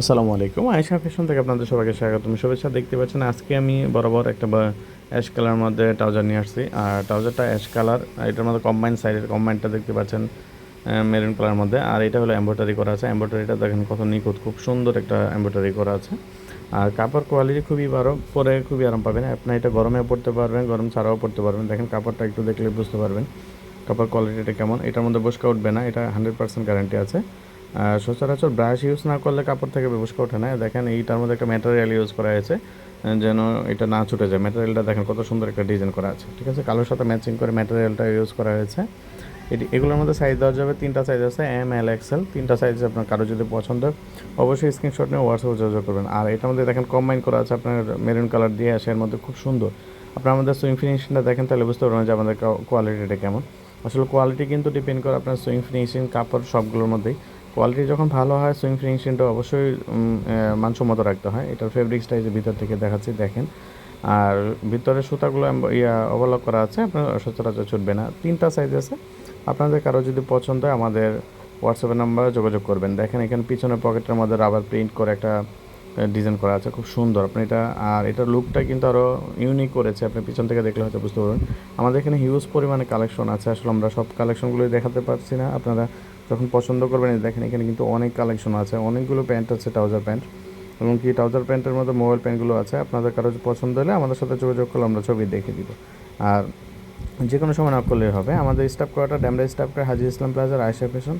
আসসালামু আলাইকুম। আয়সা ফ্যাশন থেকে আপনাদের সবাইকে স্বাগতম। শুভেচ্ছা দেখতে পাচ্ছেন, আজকে আমি বরাবর একটা অ্যাশ কালার মধ্যে ট্রাউজার নিয়ে আসছি। আর ট্রাউজারটা অ্যাশ কালার এটার মধ্যে কম্বাইন সাইডের কম্বাইনটা দেখতে পাচ্ছেন মেরুন কালার মধ্যে। আর এটা হলো এম্ব্রয়ডারি করা আছে। এম্ব্রয়ডারিটা দেখেন কত নিখুঁত, খুব সুন্দর একটা এম্ব্রয়ডারি করা আছে। আর কাপড় কোয়ালিটি খুবই ভালো, পরে খুবই আরাম পাবেন। আপনি এটা গরমে পড়তে পারবেন, গরম ছাড়াও পড়তে পারবেন। দেখেন কাপড়টা একটু দেখলে বুঝতে পারবেন, কাপড় কোয়ালিটিটা কেমন। এটার মধ্যে বসকা উঠবে না, এটা হান্ড্রেড পার্সেন্ট গ্যারান্টি আছে। সচরাচর ব্রাশ ইউজ না করলে কাপড় থেকে বসকা ওঠে না। দেখেন এইটার মধ্যে একটা ম্যাটেরিয়াল ইউজ করা হয়েছে যেন এটা না ছুটে যায়। ম্যাটেরিয়ালটা দেখেন কত সুন্দর একটা ডিজাইন করা আছে ঠিক আছে? কালোর সাথে ম্যাচিং করে ম্যাটেরিয়ালটা ইউজ করা হয়েছে। এটি এগুলোর মধ্যে সাইজ দেওয়া যাবে তিনটা সাইজ আছে এম এল এক্সেল তিনটা সাইজ আপনার কারও যদি পছন্দ হয়, অবশ্যই স্ক্রিনশট নিয়ে হোয়াটসঅ্যাপ যোগাযোগ করবেন। আর এটার মধ্যে দেখেন কম্বাইন করা আছে আপনার মেরুন কালার দিয়ে আসে এর মধ্যে খুব সুন্দর। আপনার আমাদের সুইং ফিনিশিংটা দেখেন তাহলে বুঝতে পারবেন যে আমাদের কোয়ালিটিটা কেমন। আসলে কোয়ালিটি কিন্তু ডিপেন্ড করে আপনার সুইং ফিনিশিং কাপড় সবগুলোর মধ্যেই। কোয়ালিটি যখন ভালো হয় সুইং ফিনিশিংটা অবশ্যই মানসম্মত রাখতে হয়। এটার ফেব্রিক্সটা এই ভিতর থেকে দেখাচ্ছি, দেখেন। আর ভিতরে সুতাগুলো ইয়া ওভারলক করা আছে, আপনার সচরাচর ছুটবে না। তিনটা সাইজ আছে। আপনাদের কারও যদি পছন্দ হয়, আমাদের হোয়াটসঅ্যাপের নাম্বারে যোগাযোগ করবেন। দেখেন, এখানে পিছনের পকেটের মধ্যে রাবার প্রিন্ট করে একটা ডিজাইন করা আছে। খুব সুন্দর। আপনি এটা, আর এটার লুকটা কিন্তু আরও ইউনিক করেছে। আপনি পিছন থেকে দেখলে হয়তো বুঝতে পারবেন। আমাদের এখানে হিউজ পরিমাণে কালেকশন আছে। আসলে আমরা সব কালেকশনগুলোই দেখাতে পারছি না। আপনারা যখন পছন্দ করবেন। দেখেন, এখানে কিন্তু অনেক কালেকশন আছে। অনেকগুলো প্যান্ট আছে ট্রাউজার প্যান্ট এবং কি ট্রাউজার প্যান্টের মতো মোবাইল প্যান্টগুলো আছে। আপনাদের কারও পছন্দ হলে আমাদের সাথে যোগাযোগ করলে আমরা ছবি দেখে দিব। আর যে কোনো সময় নক করলেই হবে। আমাদের স্টাফ করাটা ড্যামরা স্টাফ করে হাজি ইসলাম প্লাজার আয়সা ফ্যাশন